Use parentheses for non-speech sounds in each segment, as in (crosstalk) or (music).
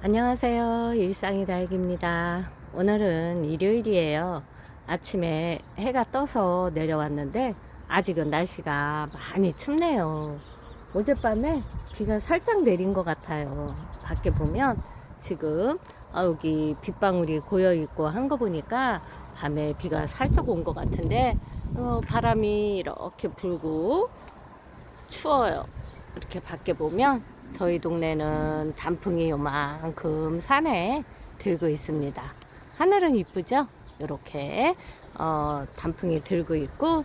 안녕하세요. 일상의 달기입니다. 오늘은 일요일이에요. 아침에 해가 떠서 내려왔는데 아직은 날씨가 많이 춥네요. 어젯밤에 비가 살짝 내린 것 같아요. 밖에 보면 지금 아, 여기 빗방울이 고여 있고 한 거 보니까 밤에 비가 살짝 온 것 같은데 어, 바람이 이렇게 불고 추워요. 이렇게 밖에 보면 저희 동네는 단풍이 요만큼 산에 들고 있습니다. 하늘은 이쁘죠? 이렇게 어, 단풍이 들고 있고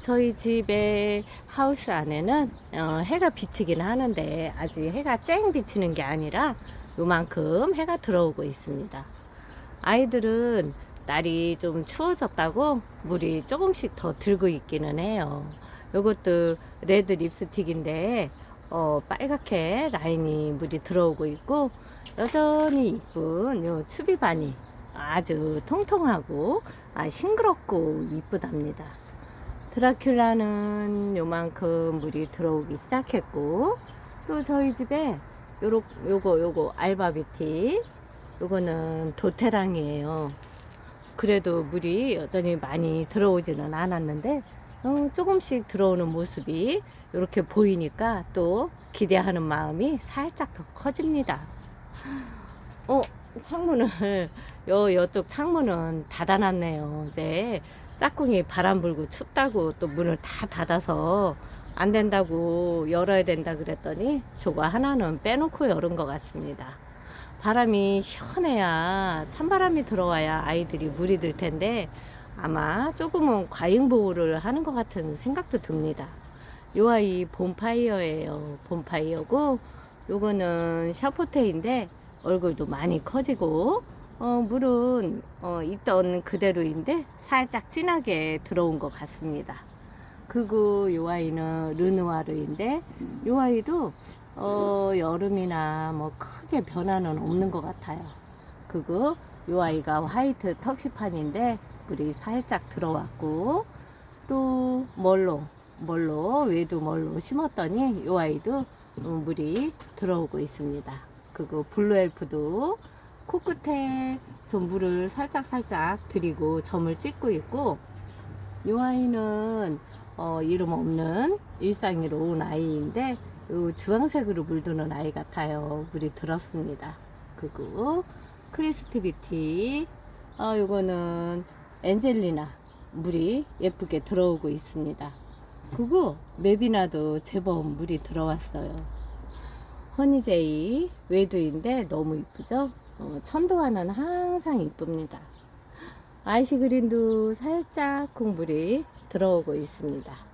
저희 집의 하우스 안에는 어, 해가 비치긴 하는데 아직 해가 쨍 비치는 게 아니라 요만큼 해가 들어오고 있습니다. 아이들은 날이 좀 추워졌다고 물이 조금씩 더 들고 있기는 해요. 요것도 레드 립스틱인데 어, 빨갛게 라인이 물이 들어오고 있고 여전히 이쁜 요 추비반이 아주 통통하고 아, 싱그럽고 이쁘답니다. 드라큘라는 요만큼 물이 들어오기 시작했고 또 저희 집에 요러, 요거 요거 알바비티 요거는 도테랑이에요. 그래도 물이 여전히 많이 들어오지는 않았는데 어, 조금씩 들어오는 모습이 이렇게 보이니까 또 기대하는 마음이 살짝 더 커집니다. 어, 창문을, 요, 요쪽 창문은 닫아놨네요. 이제 짝꿍이 바람 불고 춥다고 또 문을 다 닫아서 안 된다고 열어야 된다 그랬더니 저거 하나는 빼놓고 열은 것 같습니다. 바람이 시원해야 찬바람이 들어와야 아이들이 물이 들 텐데 아마 조금은 과잉 보호를 하는 것 같은 생각도 듭니다. 요 아이 봄파이어예요. 봄파이어고 요거는 샤포테인데 얼굴도 많이 커지고 어, 물은 어, 있던 그대로인데 살짝 진하게 들어온 것 같습니다. 그리고 요 아이는 르누아르인데 요 아이도 어, 여름이나 뭐 크게 변화는 없는 것 같아요. 그리고 요 아이가 화이트 턱시판인데 물이 살짝 들어왔고 또 멀로 멀로 외두 멀로 심었더니 요 아이도 어, 물이 들어오고 있습니다. 그리고 블루엘프도 코끝에 좀 물을 살짝 살짝 들이고 점을 찍고 있고 요 아이는 어, 이름 없는 일상이로 온 아이인데 요 주황색으로 물드는 아이 같아요. 물이 들었습니다. 그리고 크리스티비티 어, 요거는 엔젤리나 물이 예쁘게 들어오고 있습니다. 그리고 맵이나도 제법 물이 들어왔어요. 허니제이 외두인데 너무 이쁘죠? 어, 천도화는 항상 이쁩니다. 아이시그린도 살짝 국물이 들어오고 있습니다.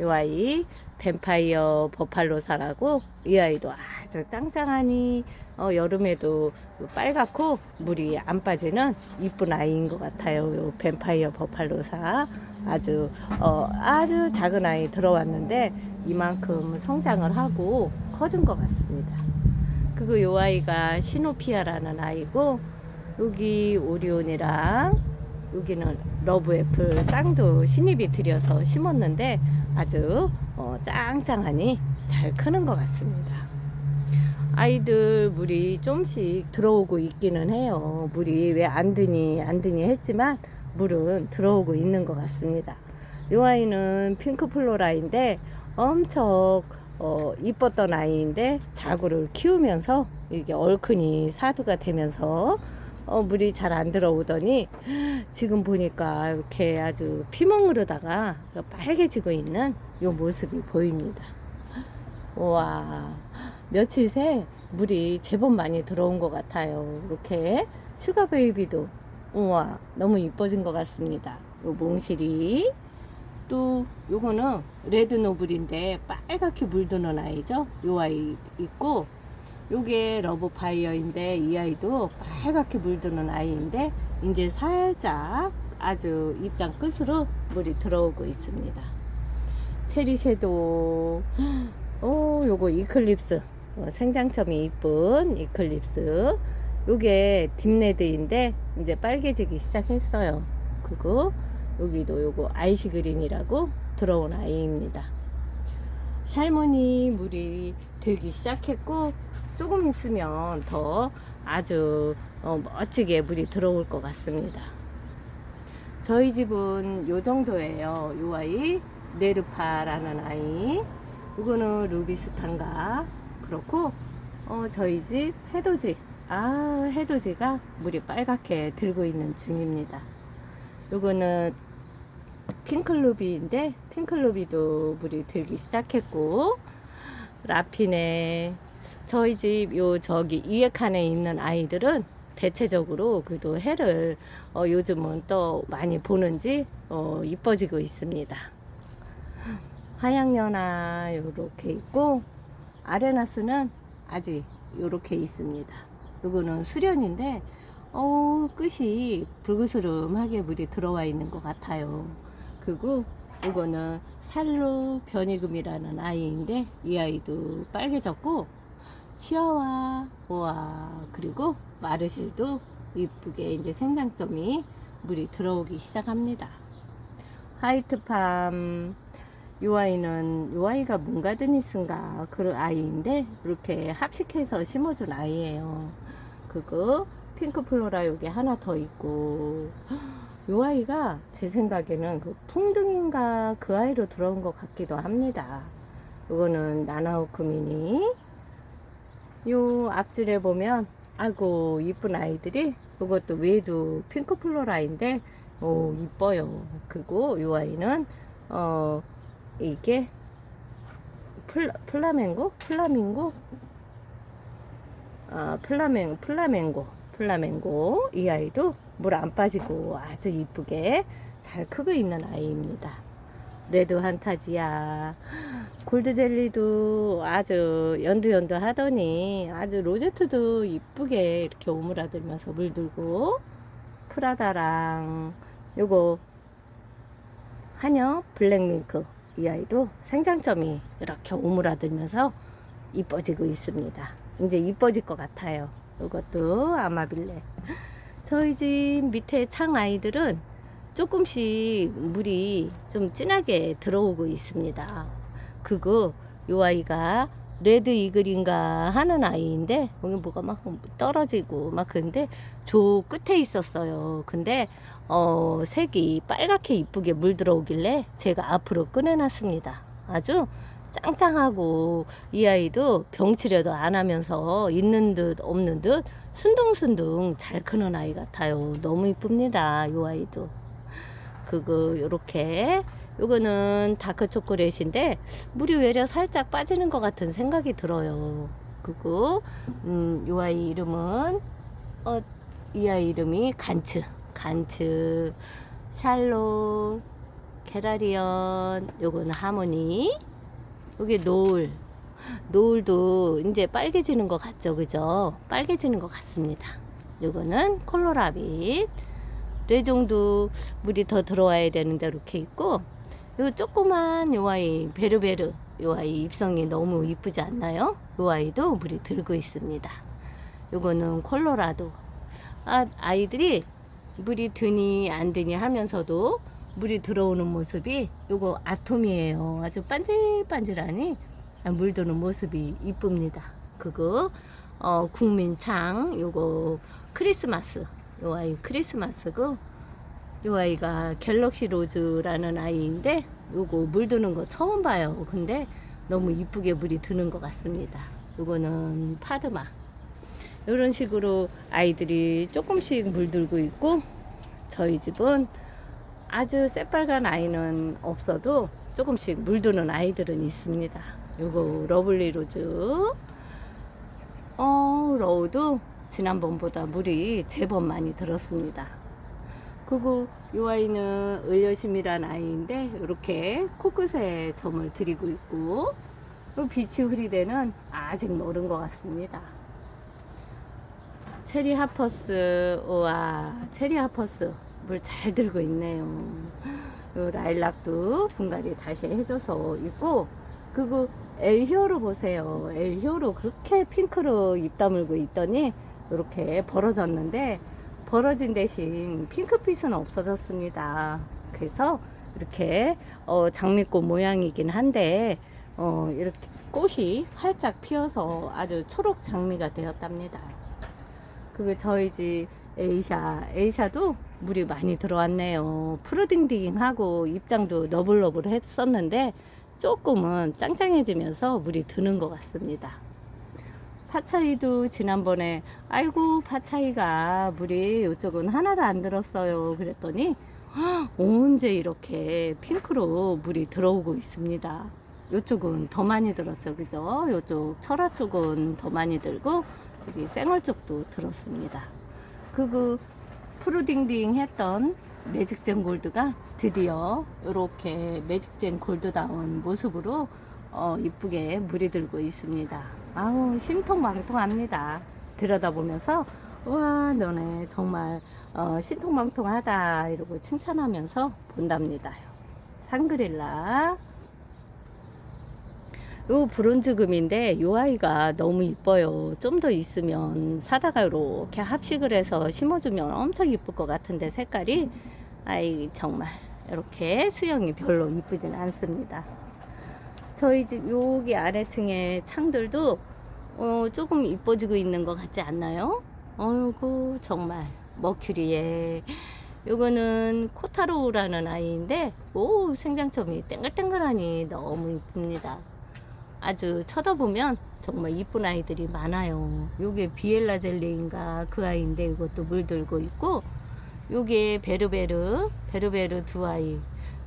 이 아이 뱀파이어 버팔로사라고 이 아이도 아주 짱짱하니 어, 여름에도 빨갛고 물이 안 빠지는 이쁜 아이인 것 같아요. 요 뱀파이어 버팔로사 아주 어, 아주 작은 아이 들어왔는데 이만큼 성장을 하고 커진 것 같습니다. 그리고 요 아이가 시노피아라는 아이고 여기 오리온이랑 여기는 러브애플 쌍도 신입이 들여서 심었는데 아주 어, 짱짱하니 잘 크는 것 같습니다. 아이들 물이 좀씩 들어오고 있기는 해요. 물이 왜 안 드니 안 드니 했지만 물은 들어오고 있는 것 같습니다. 이 아이는 핑크 플로라인데 엄청 어, 이뻤던 아이인데 자구를 키우면서 이게 얼큰이 사두가 되면서 어, 물이 잘 안 들어오더니 지금 보니까 이렇게 아주 피멍으로다가 빨개지고 있는 이 모습이 보입니다. 와 며칠 새 물이 제법 많이 들어온 것 같아요. 이렇게 슈가 베이비도 우와 너무 이뻐진 것 같습니다. 요 몽실이 또 요거는 레드 노블인데 빨갛게 물드는 아이죠. 요 아이 있고 요게 러브 파이어인데 이 아이도 빨갛게 물드는 아이인데 이제 살짝 아주 입장 끝으로 물이 들어오고 있습니다. 체리 섀도우 오 요거 이클립스 어, 생장점이 이쁜 이클립스 요게 딥레드인데 이제 빨개지기 시작했어요. 그리고 여기도 요거 아이시 그린이라고 들어온 아이입니다. 샬모니 물이 들기 시작했고 조금 있으면 더 아주 어, 멋지게 물이 들어올 것 같습니다. 저희 집은 요 정도예요. 요 아이 네르파라는 아이. 이거는 루비스탄가 그렇고 어, 저희 집 해돋이 아 해돋이가 물이 빨갛게 들고 있는 중입니다. 요거는 핑클루비인데 핑클루비도 물이 들기 시작했고 라피네 저희 집 요 저기 위에 칸에 있는 아이들은 대체적으로 그래도 해를 어, 요즘은 또 많이 보는지 어, 이뻐지고 있습니다. 화양연화 요렇게 있고 아레나스는 아직 요렇게 있습니다. 요거는 수련인데 어 끝이 붉으스름하게 물이 들어와 있는 것 같아요. 그리고 이거는 살로 변이금이라는 아이인데 이 아이도 빨개졌고 치아와 와 그리고 마르실도 이쁘게 이제 생장점이 물이 들어오기 시작합니다. 하이트팜 요 아이는 요 아이가 문가드니스인가 그 아이인데 이렇게 합식해서 심어준 아이예요. 그거 핑크 플로라 여기 하나 더 있고 요 아이가 제 생각에는 그 풍등인가 그 아이로 들어온 것 같기도 합니다. 요거는 나나오 크미니 요 앞줄에 보면 아이고 이쁜 아이들이 요것도 외도 핑크 플로라인데 오 이뻐요. 그리고 요 아이는 어 이게 플라, 플라멩고 플라밍고 아 플라멩 플라멩고 플라멩고 이 아이도 물 안 빠지고 아주 이쁘게 잘 크고 있는 아이입니다. 레드 한타지아 골드 젤리도 아주 연두연두 하더니 아주 로제트도 이쁘게 이렇게 오므라들면서 물들고 프라다랑 요거 한여 블랙밍크 이 아이도 생장점이 이렇게 오므라들면서 이뻐지고 있습니다. 이제 이뻐질 것 같아요. 이것도 아마빌레. 저희 집 밑에 창 아이들은 조금씩 물이 좀 진하게 들어오고 있습니다. 그거 요 아이가 레드 이글인가 하는 아이인데 여기 뭐가 막 떨어지고 막 근데 조 끝에 있었어요. 근데 어 색이 빨갛게 이쁘게 물 들어오길래 제가 앞으로 꺼내놨습니다. 아주 짱짱하고 이 아이도 병치료도 안 하면서 있는 듯 없는 듯 순둥순둥 잘 크는 아이 같아요. 너무 이쁩니다. 이 아이도. 그거 요렇게. 요거는 다크 초콜릿인데 물이 외려 살짝 빠지는 것 같은 생각이 들어요. 그리고 음, 요 아이 이름은 어, 이 아이 이름이 간츠, 간츠, 샬롯, 게라리언, 요거는 하모니, 요게 노을, 노을도 이제 빨개지는 것 같죠, 그죠? 빨개지는 것 같습니다. 요거는 콜로라빗, 레종도 물이 더 들어와야 되는데 이렇게 있고 요 조그만 요 아이 베르베르 요 아이 입성이 너무 이쁘지 않나요? 요 아이도 물이 들고 있습니다. 요거는 콜로라도 아, 아이들이 물이 드니 안 드니 하면서도 물이 들어오는 모습이 요거 아톰이에요. 아주 반질반질하니 물 드는 모습이 이쁩니다. 그거 어, 국민창 요거 크리스마스 요 아이 크리스마스고 요 아이가 갤럭시 로즈라는 아이인데 요거 물 드는 거 처음 봐요. 근데 너무 이쁘게 물이 드는 것 같습니다. 요거는 파드마. 이런 식으로 아이들이 조금씩 물들고 있고 저희 집은 아주 새빨간 아이는 없어도 조금씩 물드는 아이들은 있습니다. 요거 러블리 로즈. 어, 러우도 지난번보다 물이 제법 많이 들었습니다. 그리고 이 아이는 을려심이란 아이인데 이렇게 코끝에 점을 들이고 있고 요 빛이 흐리대는 아직 모른 것 같습니다. 체리 하퍼스 우와 체리 하퍼스 물 잘 들고 있네요. 요 라일락도 분갈이 다시 해줘서 있고 그리고 엘히오로 보세요. 엘히오로 그렇게 핑크로 입 다물고 있더니 이렇게 벌어졌는데 벌어진 대신 핑크빛은 없어졌습니다. 그래서 이렇게 어, 장미꽃 모양이긴 한데 어, 이렇게 꽃이 활짝 피어서 아주 초록 장미가 되었답니다. 그게 저희 집 에이샤, 에이샤도 물이 많이 들어왔네요. 푸르딩딩하고 입장도 너블너블 했었는데 조금은 짱짱해지면서 물이 드는 것 같습니다. 파차이도 지난번에 아이고 파차이가 물이 이쪽은 하나도 안 들었어요. 그랬더니 헉, 언제 이렇게 핑크로 물이 들어오고 있습니다. 이쪽은 더 많이 들었죠, 그죠? 이쪽 철화 쪽은 더 많이 들고 여기 쌩얼 쪽도 들었습니다. 그그 푸르딩딩 했던 매직젠 골드가 드디어 이렇게 매직젠 골드다운 모습으로 어, 이쁘게 물이 들고 있습니다. 아우 심통망통합니다. 들여다보면서 우와 너네 정말 어, 신통망통하다 이러고 칭찬하면서 본답니다. 상그릴라 요 브론즈금인데 요 아이가 너무 이뻐요. 좀 더 있으면 사다가 이렇게 합식을 해서 심어주면 엄청 이쁠 것 같은데 색깔이 아이 정말 이렇게 수영이 별로 이쁘진 않습니다. 저희 집 여기 아래층에 창들도 어, 조금 이뻐지고 있는 것 같지 않나요? 어이구 정말 머큐리에 요거는 코타로우라는 아이인데 오 생장점이 땡글땡글하니 너무 이쁩니다. 아주 쳐다보면 정말 이쁜 아이들이 많아요. 요게 비엘라 젤리인가 그 아이인데 이것도 물들고 있고 요게 베르베르 베르베르 두 아이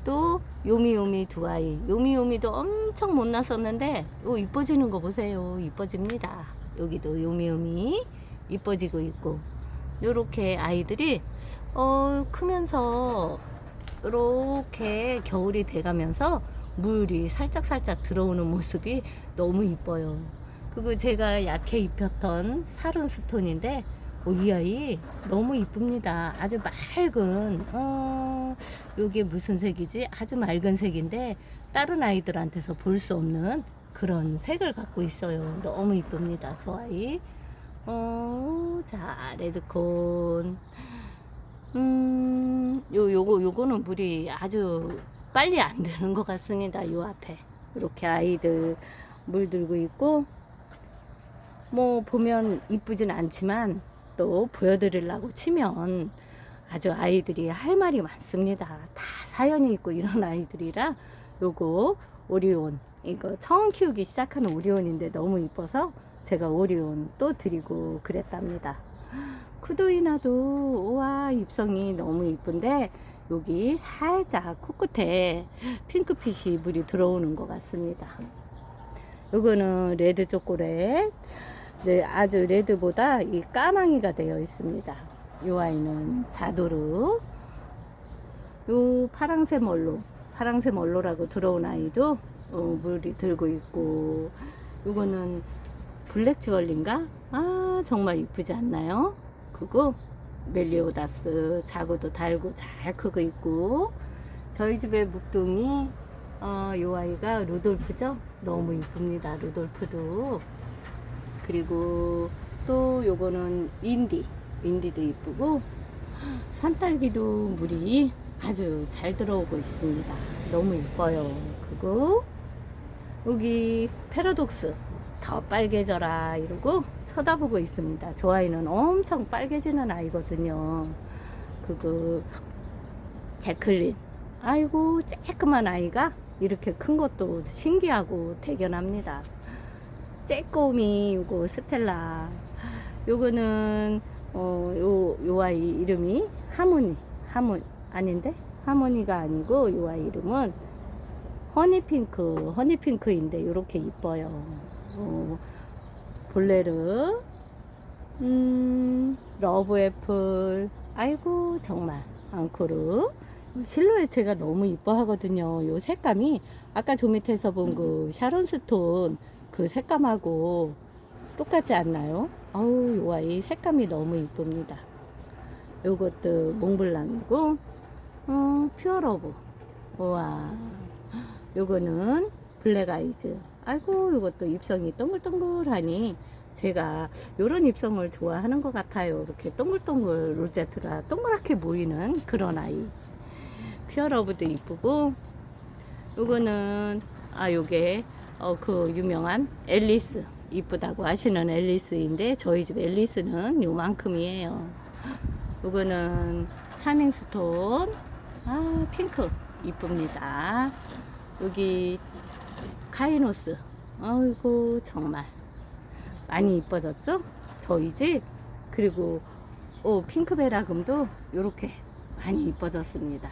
또 요미요미 두 아이. 요미요미도 엄청 못 났었는데 요 이뻐지는 거 보세요. 이뻐집니다. 여기도 요미요미 이뻐지고 있고. 요렇게 아이들이 어 크면서 이렇게 겨울이 돼가면서 물이 살짝살짝 들어오는 모습이 너무 이뻐요. 그리고 제가 약해 입혔던 사른 스톤인데 어, 이 아이 너무 이쁩니다. 아주 맑은 어 요게 무슨 색이지? 아주 맑은 색인데 다른 아이들한테서 볼 수 없는 그런 색을 갖고 있어요. 너무 이쁩니다. 저 아이. 어, 자, 레드콘. 음, 요, 요거, 요거는 물이 아주 빨리 안 드는 것 같습니다. 요 앞에. 이렇게 아이들 물 들고 있고, 뭐, 보면 이쁘진 않지만, 또 보여드리려고 치면 아주 아이들이 할 말이 많습니다. 다 사연이 있고 이런 아이들이라 요거 오리온 이거 처음 키우기 시작하는 오리온인데 너무 이뻐서 제가 오리온 또 드리고 그랬답니다. 쿠도이나도 우와 입성이 너무 이쁜데 여기 살짝 코끝에 핑크빛이 물이 들어오는 것 같습니다. 요거는 레드 초콜릿 네, 아주 레드보다 이 까망이가 되어 있습니다. 이 아이는 자도르. 요 파랑새 멀로, 파랑새 멀로라고 들어온 아이도 어, 물이 들고 있고, 요거는 블랙 주얼린가? 아, 정말 이쁘지 않나요? 그거 멜리오다스 자구도 달고 잘 크고 있고, 저희 집의 묵둥이 어, 요 아이가 루돌프죠? 너무 이쁩니다. 루돌프도. 그리고 또 요거는 인디. 인디도 이쁘고 산딸기도 물이 아주 잘 들어오고 있습니다. 너무 이뻐요. 그리고 여기 패러독스 더 빨개져라 이러고 쳐다보고 있습니다. 저 아이는 엄청 빨개지는 아이거든요. 그거 제클린. 아이고 쬐끄만 아이가 이렇게 큰 것도 신기하고 대견합니다 째꼬미 요거 스텔라. 요거는 어, 요, 요 아이 이름이 하모니 하모 아닌데? 하모니가 아니고 요 아이 이름은 허니핑크 허니핑크인데 요렇게 이뻐요. 어, 볼레르 음 러브애플. 아이고 정말. 앙코르. 실루엣 제가 너무 이뻐 하거든요. 요 색감이 아까 저 밑에서 본 그 샤론스톤 그 색감하고 똑같지 않나요? 아우 요 아이 색감이 너무 이쁩니다. 요것도 몽블랑이고 어, 퓨어러브 우와 요거는 블랙 아이즈 아이고 요것도 입성이 동글동글하니 제가 요런 입성을 좋아하는 것 같아요. 이렇게 동글동글 로제트가 동그랗게 보이는 그런 아이 퓨어러브도 이쁘고 요거는 아 요게 어, 그 유명한 앨리스 이쁘다고 하시는 앨리스인데 저희 집 앨리스는 요만큼이에요. 요거는 차밍스톤 아 핑크 이쁩니다. 여기 카이노스 아이고 정말 많이 이뻐졌죠? 저희 집 그리고 오 핑크베라금도 이렇게 많이 이뻐졌습니다.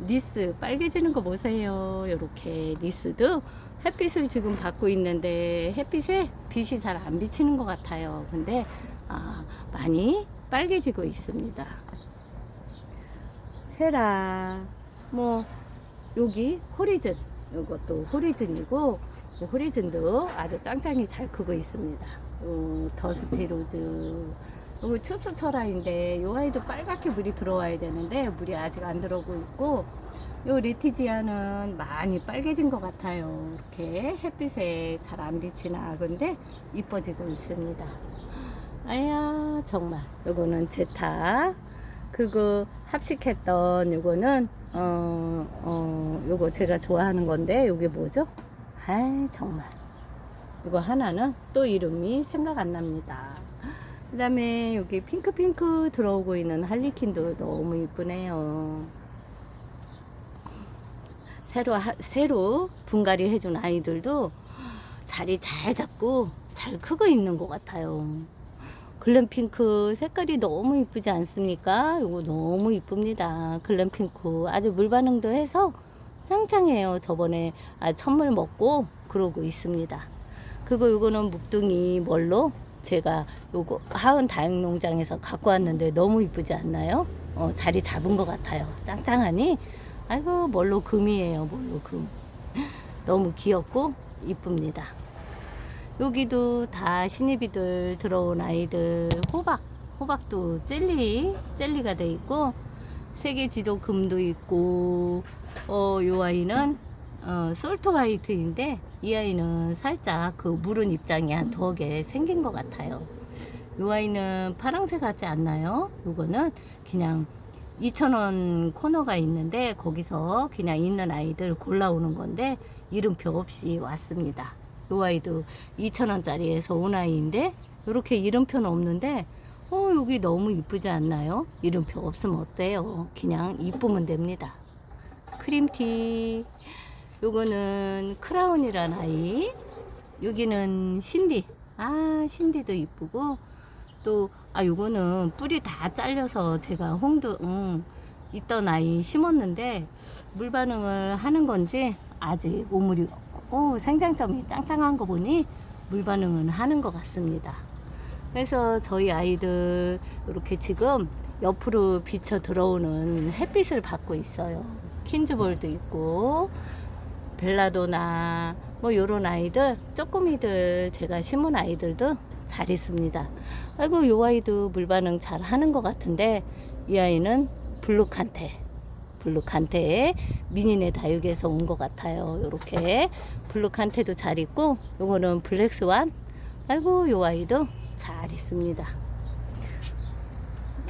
니스 빨개지는 거 보세요. 이렇게 니스도 햇빛을 지금 받고 있는데 햇빛에 빛이 잘 안 비치는 것 같아요. 근데 아, 많이 빨개지고 있습니다. 헤라 뭐 여기 호리즌 이것도 호리즌이고 뭐 호리즌도 아주 짱짱이 잘 크고 있습니다. 요 더스티 로즈 여기 춥스철화인데 요 아이도 빨갛게 물이 들어와야 되는데 물이 아직 안 들어오고 있고 요 리티지아는 많이 빨개진 것 같아요. 이렇게 햇빛에 잘 안 비치는 악인데 이뻐지고 있습니다. 아야 정말 요거는 제타 그거 합식했던 요거는 어, 어 요거 제가 좋아하는 건데 요게 뭐죠? 아 정말 이거 하나는 또 이름이 생각 안 납니다. 그 다음에 여기 핑크핑크 들어오고 있는 할리퀸도 너무 이쁘네요. 새로, 하- 새로 분갈이 해준 아이들도 자리 잘 잡고 잘 크고 있는 것 같아요. 글램핑크 색깔이 너무 이쁘지 않습니까? 이거 너무 이쁩니다. 글램핑크 아주 물 반응도 해서 짱짱해요. 저번에 아, 천물 먹고 그러고 있습니다. 그리고 이거는 묵둥이 뭘로 제가 요거 하은 다육농장에서 갖고 왔는데 너무 이쁘지 않나요? 어, 자리 잡은 것 같아요. 짱짱하니 아이고 뭘로 금이에요. 뭘로 금. 너무 귀엽고 이쁩니다. 여기도 다 신입이들 들어온 아이들 호박 호박도 젤리 젤리가 돼 있고 세계 지도 금도 있고 어요 아이는 어 솔트 화이트인데 이 아이는 살짝 그 물은 입장이 한 두어 개 생긴 것 같아요. 요 아이는 파랑새 같지 않나요? 요거는 그냥 2,000원 코너가 있는데 거기서 그냥 있는 아이들 골라오는 건데 이름표 없이 왔습니다. 요 아이도 2,000원짜리에서 온 아이인데 이렇게 이름표는 없는데 어 여기 너무 이쁘지 않나요? 이름표 없으면 어때요? 그냥 이쁘면 됩니다. 크림티 요거는 크라운이란 아이 여기는 신디 아 신디도 이쁘고 또 아 요거는 뿌리 다 잘려서 제가 홍도 음, 있던 아이 심었는데 물 반응을 하는 건지 아직 오물이 오 생장점이 짱짱한 거 보니 물 반응은 하는 것 같습니다. 그래서 저희 아이들 이렇게 지금 옆으로 비쳐 들어오는 햇빛을 받고 있어요. 킨즈볼도 있고 벨라도나 뭐 요런 아이들 쪼꼬미들 제가 심은 아이들도 잘 있습니다. 아이고 요 아이도 물 반응 잘 하는 것 같은데 이 아이는 블루칸테 블루칸테 미니네 다육에서 온 것 같아요. 요렇게 블루칸테도 잘 있고 요거는 블랙스완 아이고 요 아이도 잘 있습니다.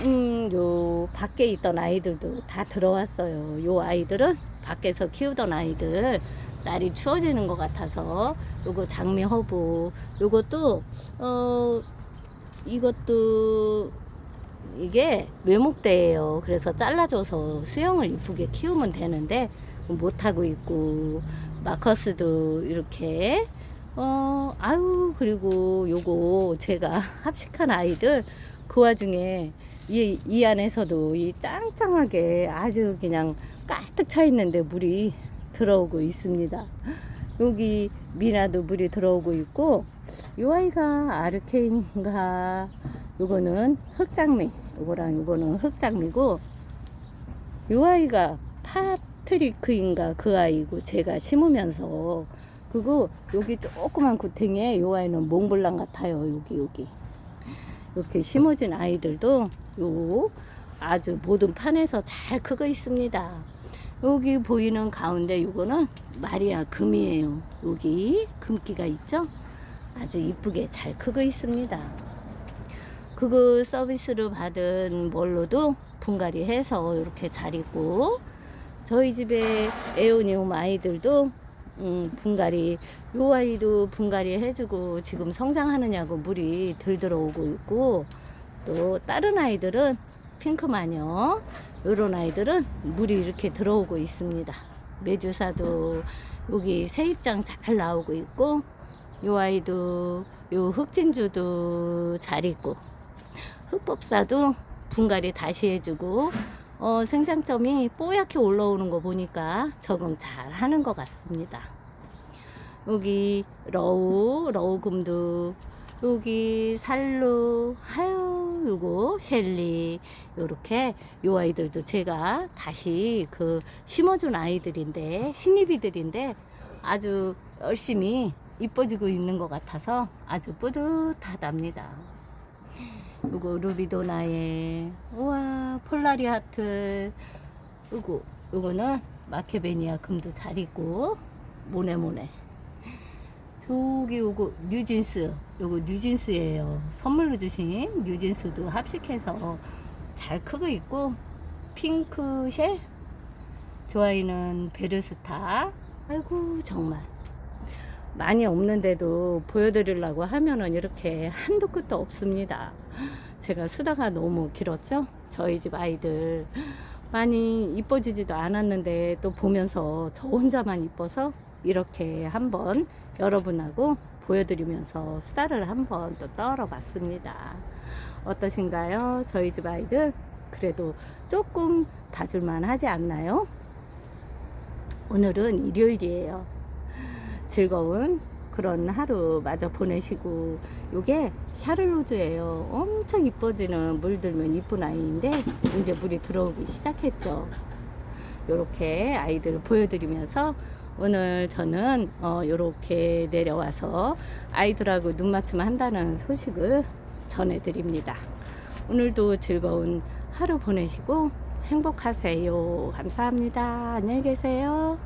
음, 요 밖에 있던 아이들도 다 들어왔어요. 요 아이들은 밖에서 키우던 아이들 날이 추워지는 것 같아서 요거 장미 허브 요것도 어 이것도 이게 외목대예요. 그래서 잘라줘서 수영을 이쁘게 키우면 되는데 못하고 있고 마커스도 이렇게 어 아유 그리고 요거 제가 (laughs) 합식한 아이들 그 와중에 이, 이 안에서도 이 짱짱하게 아주 그냥 가득 차 있는데 물이 들어오고 있습니다. 여기 미나도 물이 들어오고 있고 요 아이가 아르케인인가? 요거는 흑장미. 요거랑 요거는 흑장미고 요 아이가 파트리크인가? 그 아이고 제가 심으면서. 그거 여기 조그만 구탱에 요 아이는 몽블랑 같아요. 여기 여기. 이렇게 심어진 아이들도 요 아주 모든 판에서 잘 크고 있습니다. 여기 보이는 가운데 요거는 마리아 금이에요. 여기 금기가 있죠? 아주 이쁘게 잘 크고 있습니다. 그거 서비스를 받은 뭘로도 분갈이 해서 이렇게 잘 있고 저희 집에 에오니움 아이들도 음, 분갈이 요 아이도 분갈이 해주고 지금 성장하느냐고 물이 덜 들어오고 있고 또 다른 아이들은 핑크 마녀 요런 아이들은 물이 이렇게 들어오고 있습니다. 메주사도 여기 새 입장 잘 나오고 있고 요 아이도 요 흑진주도 잘 있고 흑법사도 분갈이 다시 해주고 어, 생장점이 뽀얗게 올라오는 거 보니까 적응 잘 하는 것 같습니다. 여기 러우, 러우금도 여기 살루, 하유, 요거 셸리 요렇게 요 아이들도 제가 다시 그 심어준 아이들인데 신입이들인데 아주 열심히 이뻐지고 있는 것 같아서 아주 뿌듯하답니다. 요거 루비도나의 우와 폴라리 하트 요거 요거는 마케베니아 금도 잘 있고 모네모네 저기 요거 뉴진스 요거 뉴진스예요 선물로 주신 뉴진스도 합식해서 잘 크고 있고 핑크쉘 좋아이는 베르스타 아이고 정말 많이 없는데도 보여드리려고 하면은 이렇게 한도 끝도 없습니다. 제가 수다가 너무 길었죠? 저희 집 아이들 많이 이뻐지지도 않았는데 또 보면서 저 혼자만 이뻐서 이렇게 한번 여러분하고 보여드리면서 수다를 한번 또 떨어봤습니다. 어떠신가요? 저희 집 아이들 그래도 조금 봐줄만 하지 않나요? 오늘은 일요일이에요. 즐거운 그런 하루 마저 보내시고 요게 샤를로즈예요 엄청 이뻐지는 물 들면 이쁜 아이인데 이제 물이 들어오기 시작했죠 요렇게 아이들 보여드리면서 오늘 저는 어 요렇게 내려와서 아이들하고 눈 맞춤 한다는 소식을 전해드립니다. 오늘도 즐거운 하루 보내시고 행복하세요. 감사합니다. 안녕히 계세요